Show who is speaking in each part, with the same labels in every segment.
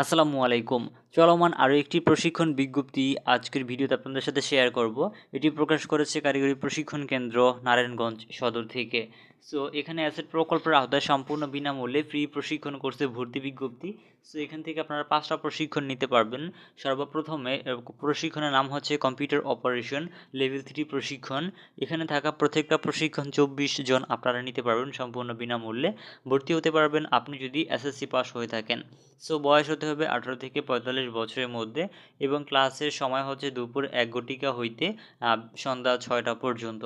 Speaker 1: আসসালামু আলাইকুম। চলমান আরও একটি প্রশিক্ষণ বিজ্ঞপ্তি আজকের ভিডিওতে আপনাদের সাথে শেয়ার করব। এটি প্রকাশ করেছে কারিগরি প্রশিক্ষণ কেন্দ্র নারায়ণগঞ্জ সদর থেকে। সো এখানে অ্যাসেট প্রকল্পের আওতায় সম্পূর্ণ বিনামূল্যে ফ্রি প্রশিক্ষণ কোর্সে ভর্তি বিজ্ঞপ্তি। সো এখান থেকে আপনারা পাঁচটা প্রশিক্ষণ নিতে পারবেন। সর্বপ্রথমে প্রশিক্ষণের নাম হচ্ছে কম্পিউটার অপারেশন লেভেল থ্রি প্রশিক্ষণ। এখানে থাকা প্রত্যেকটা প্রশিক্ষণ চব্বিশ জন আপনারা নিতে পারবেন সম্পূর্ণ বিনামূল্যে। ভর্তি হতে পারবেন আপনি যদি এসএসসি পাস হয়ে থাকেন। সো বয়স হতে হবে আঠারো থেকে পঁয়তাল্লিশ বছরের মধ্যে এবং ক্লাসের সময় হচ্ছে দুপুর এক ঘটিকা হইতে সন্ধ্যা ছয়টা পর্যন্ত।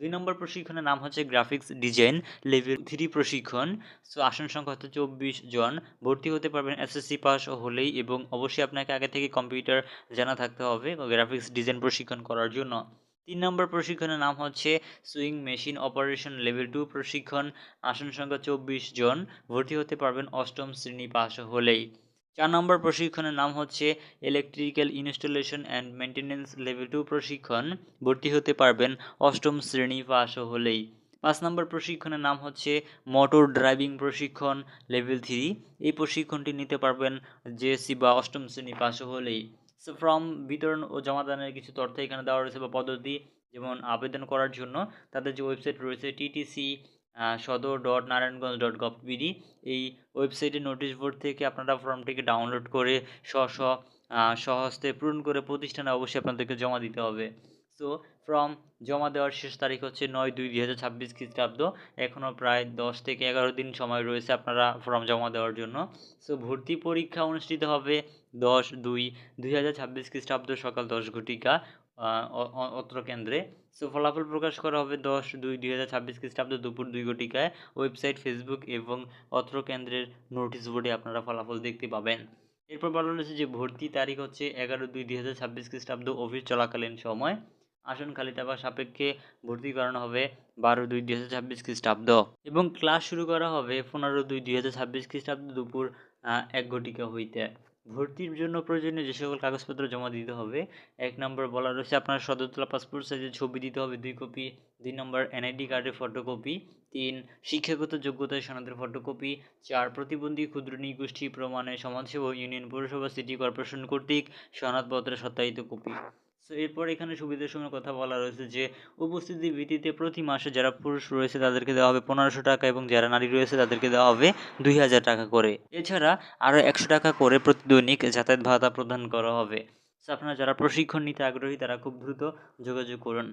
Speaker 1: দুই নম্বর প্রশিক্ষণের নাম হচ্ছে গ্রাফিক্স ডিজাইন লেভেল থ্রি প্রশিক্ষণ। সো আসন সংখ্যা হচ্ছে চব্বিশ জন। ভর্তি হতে পারবেন এসএসসি পাস হলেই এবং অবশ্যই আপনাকে আগে থেকে কম্পিউটার জানা থাকতে হবে গ্রাফিক্স ডিজাইন প্রশিক্ষণ করার জন্য। তিন নম্বর প্রশিক্ষণের নাম হচ্ছে sewing machine operation level two প্রশিক্ষণ। আসন সংখ্যা চব্বিশ জন। ভর্তি হতে পারবেন অষ্টম শ্রেণি পাস হলেই। চার নম্বর প্রশিক্ষণের নাম হচ্ছে electrical installation and maintenance level two প্রশিক্ষণ। ভর্তি হতে পারবেন অষ্টম শ্রেণি পাস হলেই। পাঁচ নম্বর প্রশিক্ষণের নাম হচ্ছে মোটর ড্রাইভিং প্রশিক্ষণ লেভেল থ্রি এই প্রশিক্ষণটি নিতে পারবেন জেএসসি বা অষ্টম শ্রেণি পাস হলেই। সো ফর্ম বিতরণ ও জমাদানের কিছু তথ্য এখানে দেওয়া রয়েছে বা পদ্ধতি, যেমন আবেদন করার জন্য, তাদের যে ওয়েবসাইট রয়েছে TTC Sadar dot Narayanganj dot gov BD এই ওয়েবসাইটে নোটিশ বোর্ড থেকে আপনারা ফর্মটিকে ডাউনলোড করে স্ব স্ব সহস্তে পূরণ করে প্রতিষ্ঠানে অবশ্যই আপনাদেরকে জমা দিতে হবে। সো ফর্ম জমা দেওয়ার শেষ তারিখ হচ্ছে নয় দুই দুই হাজার ছাব্বিশ খ্রিস্টাব্দ। এখনও প্রায় দশ থেকে এগারো দিন সময় রয়েছে আপনারা ফর্ম জমা দেওয়ার জন্য। সো ভর্তি পরীক্ষা অনুষ্ঠিত হবে দশ দুই দুই হাজার ছাব্বিশ খ্রিস্টাব্দ সকাল দশ ঘটিকা অত্র কেন্দ্রে। সো ফলাফল প্রকাশ করা হবে দশ দুই দুই হাজার ছাব্বিশ খ্রিস্টাব্দ দুপুর দুই ঘটিকায়। ওয়েবসাইট ফেসবুক এবং অত্র কেন্দ্রের নোটিশ বোর্ডে আপনারা ফলাফল দেখতে পাবেন। এরপর বলা হয়েছে যে ভর্তি তারিখ হচ্ছে এগারো দুই দুই হাজার ছাব্বিশ খ্রিস্টাব্দ, অফিস চলাকালীন সময়। আসন খালি থাকা সাপেক্ষে ভর্তি করানো হবে বারো দুই দুই হাজার ছাব্বিশ খ্রিস্টাব্দ। এবং ক্লাস শুরু করা হবে পনেরো দুই দুই হাজার ছাব্বিশ খ্রিস্টাব্দ দুপুর এক ঘটিকা হইতে। ভর্তির জন্য প্রয়োজনীয় যে সকল কাগজপত্র জমা দিতে হবে, এক নম্বর বলা রয়েছে আপনার সদরতলা পাসপোর্ট সাইজের ছবি দিতে হবে, দুই কপি, দুই নম্বর এনআইডি কার্ডের ফটোকপি, তিন, শিক্ষাগত যোগ্যতায় সনদের ফটোকপি, চার, প্রতিবন্ধী ক্ষুদ্র নিগোষ্ঠী প্রমাণে সমাজসেবা ইউনিয়ন পৌরসভা, সিটি কর্পোরেশন কর্তৃক সনদপত্রের সত্যায়িত কপি। এরপর এখানে সুবিধার সময় কথা বলা রয়েছে যে উপস্থিতির ভিত্তিতে প্রতি মাসে যারা পুরুষ রয়েছে তাদেরকে দেওয়া হবে পনেরোশো টাকা এবং যারা নারী রয়েছে তাদেরকে দেওয়া হবে দুই হাজার টাকা করে। এছাড়া আরও একশো টাকা করে প্রতি দৈনিক যাতায়াত ভাতা প্রদান করা হবে। আপনারা যারা প্রশিক্ষণ নিতে আগ্রহী তারা খুব দ্রুত যোগাযোগ করুন।